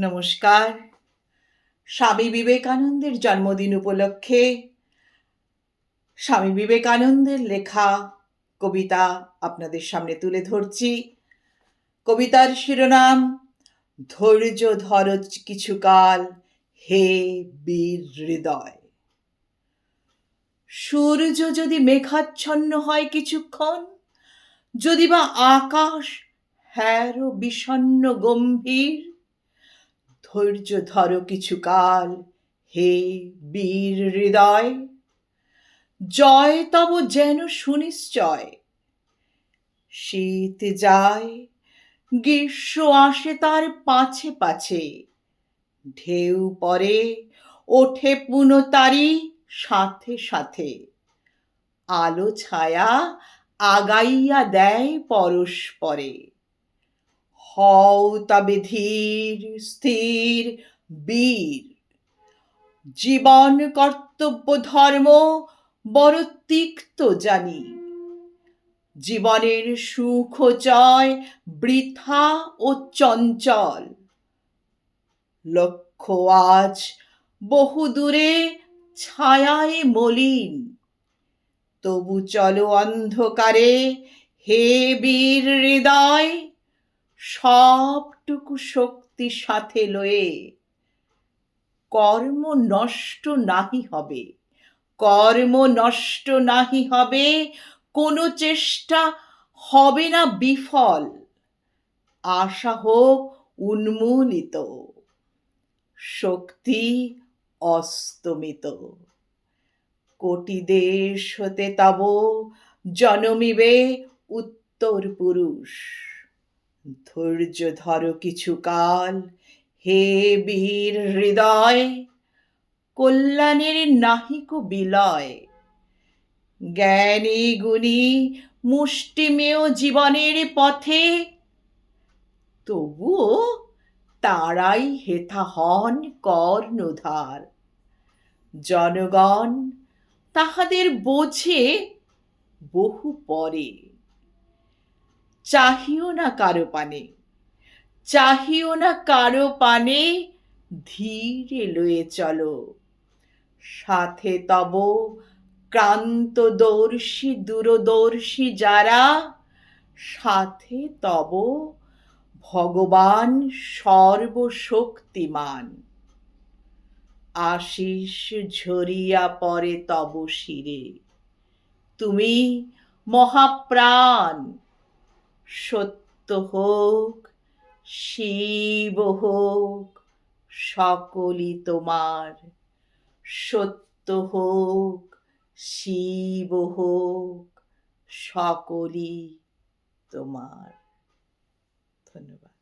নমস্কার। স্বামী বিবেকানন্দের জন্মদিন উপলক্ষে স্বামী বিবেকানন্দের লেখা কবিতা আপনাদের সামনে তুলে ধরছি। কবিতার শিরোনাম, ধৈর্য ধর কিছুকাল, হে বীর হৃদয়। সূর্য যদি মেঘাচ্ছন্ন হয় কিছুক্ষণ, যদি বা আকাশ হ্যারো বিষণ্ন গম্ভীর ধৈর্য ধরো কিছুকাল, হে বীর হৃদয়। জয় তব যেন সুনিশ্চয়। শীত যায়, গ্রীষ্ম আসে তার পাছে পাছে। ঢেউ পরে ওঠে পুনো তারি সাথে সাথে। আলো ছায়া আগাইয়া দেয় পরস্পরে। হও তবে স্থির বীর। জীবন, কর্তব্য, ধর্ম, বড় তিক্ত জানি। জীবনের সুখ জয় বৃথা ও চঞ্চল। লক্ষ্য আজ বহু দূরে, ছায়ায় মলিন। তবু চলো অন্ধকারে, হে বীর হৃদয় সবটুকু শক্তি সাথে লয়ে। কর্ম নষ্ট নাহি হবে। কর্ম নষ্ট নাহি হবে, কোনো চেষ্টা হবে না বিফল। আশা হোক উন্মূলিত। শক্তি অস্তমিত। কোটি দেশ হতে তব জনমিবে উত্তর পুরুষ ধৈর্য ধর কিছুকাল হে বীর হৃদয়, কল্যাণের নাহিক বিলয়। জ্ঞানী গুণী, মুষ্টিমেয় জীবনের পথে, তবুও তারাই হেথা হন কর্ণধার। জনগণ, তাহাদের বোঝে বহু পরে। চাহিও না কারও পানে, চাহিও না কারও পানে, ধীরে লয়ে চলো। সাথে তব ক্রান্তদর্শী, দূরদর্শী যারা, সাথে তব ভগবান সর্বশক্তিমান। আশিস ঝরিয়া পরে তব শিরে, তুমি মহাপ্রাণ। সত্য হোক শিব হোক সকলই তোমার। সত্য হোক শিব হোক সকলই তোমার। ধন্যবাদ।